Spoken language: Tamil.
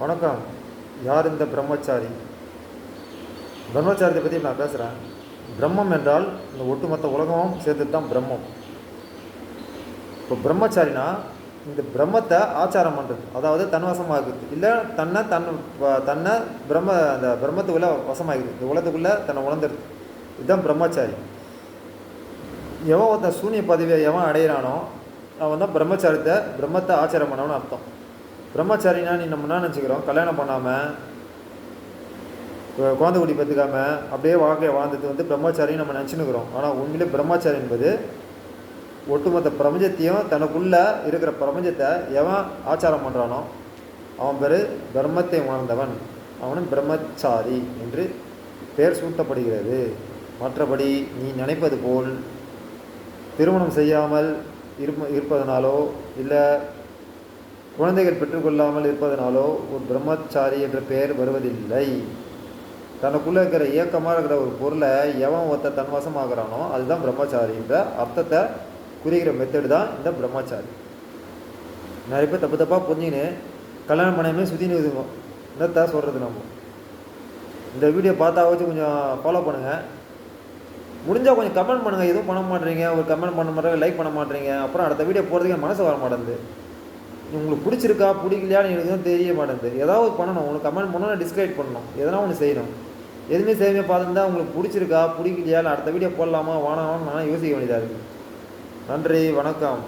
வணக்கம். யார் இந்த பிரம்மச்சாரி? பிரம்மச்சாரியத்தை பற்றி நான் பேசுகிறேன் பிரம்மம் என்றால் இந்த ஒட்டுமொத்த உலகமும் சேர்த்து தான் பிரம்மம். இப்போ பிரம்மச்சாரினா இந்த பிரம்மத்தை ஆச்சாரம் பண்ணுறது அதாவது தன்வசமாகுது இல்லை தன்னை தன் தன்னை பிரம்ம அந்த பிரம்மத்துக்குள்ளே வசமாகுது இந்த உலகத்துக்குள்ளே தன்னை உணர்ந்துருது இதுதான் பிரம்மச்சாரி. எவன் ஒருத்தன் சூனிய பதவியை எவன் அடையிறானோ அவன் தான் பிரம்மச்சாரத்தை பிரம்மத்தை ஆச்சாரம் பண்ணவனு அர்த்தம். பிரம்மச்சாரினா நீ நம்ம என்ன நினச்சிக்கிறோம்? கல்யாணம் பண்ணாமல் குழந்தை குடி பெற்றுக்காம அப்படியே வாழ்க்கையை வாழ்ந்தது வந்து பிரம்மச்சாரின்னு நம்ம நினச்சினுக்கிறோம் ஆனால் உண்மையிலே பிரம்மச்சாரி என்பது ஒட்டுமொத்த பிரபஞ்சத்தையும் தனக்குள்ளே இருக்கிற பிரபஞ்சத்தை எவன் ஆச்சாரம் பண்ணுறானோ அவன் பேர் பிரம்மத்தை உணர்ந்தவன். அவனும் பிரம்மச்சாரி என்று பெயர் சூட்டப்படுகிறது. மற்றபடி நீ நினைப்பது போல் திருமணம் செய்யாமல் இருப்ப இருப்பதனாலோ இல்லை குழந்தைகள் பெற்றுக்கொள்ளாமல் இருப்பதனாலோ ஒரு பிரம்மச்சாரி என்ற பெயர் வருவதில்லை. தனக்குள்ளே இருக்கிற இயக்கமாக இருக்கிற ஒரு பொருளை எவன் ஒருத்த தன்வசமாகறானோ அதுதான் பிரம்மச்சாரின்ற அர்த்தத்தை குறிக்கிற மெத்தடு தான் இந்த பிரம்மச்சாரி. நிறைய பேர் தப்பு தப்பாக புரிஞ்சுன்னு கல்யாணம் பண்ணாமே சுற்றின்னு இருக்குங்க என்னத்த சொல்கிறது நம்ம? இந்த வீடியோ பார்த்தா வச்சு கொஞ்சம் ஃபாலோ பண்ணுங்கள் முடிஞ்சால் கொஞ்சம் கமெண்ட் பண்ணுங்கள் எதுவும் பண்ண மாட்டேறீங்க. ஒரு கமெண்ட் பண்ண மாட்டேங்க லைக் பண்ண மாட்டேறீங்க. அப்புறம் அடுத்த வீடியோ போகிறதுக்கு மனசு வர மாட்டேங்குது உங்களுக்கு பிடிச்சிருக்கா பிடிக்கலையான்னு எனக்கு தான் தெரிய மாட்டேங்குது. ஏதாவது பண்ணணும். உங்களுக்கு கமெண்ட் பண்ணணும் டிஸ்கிரைட் பண்ணணும். எதனா ஒன்று செய்யணும். எதுவுமே செய்யாமல் பார்த்துருந்தா உங்களுக்கு பிடிச்சிருக்கா பிடிக்கலையா இல்லை அடுத்த வீடியோ போடலாமா வேணாமான்னு நான் யோசிக்க வேண்டியதாக இருக்குது நன்றி வணக்கம்.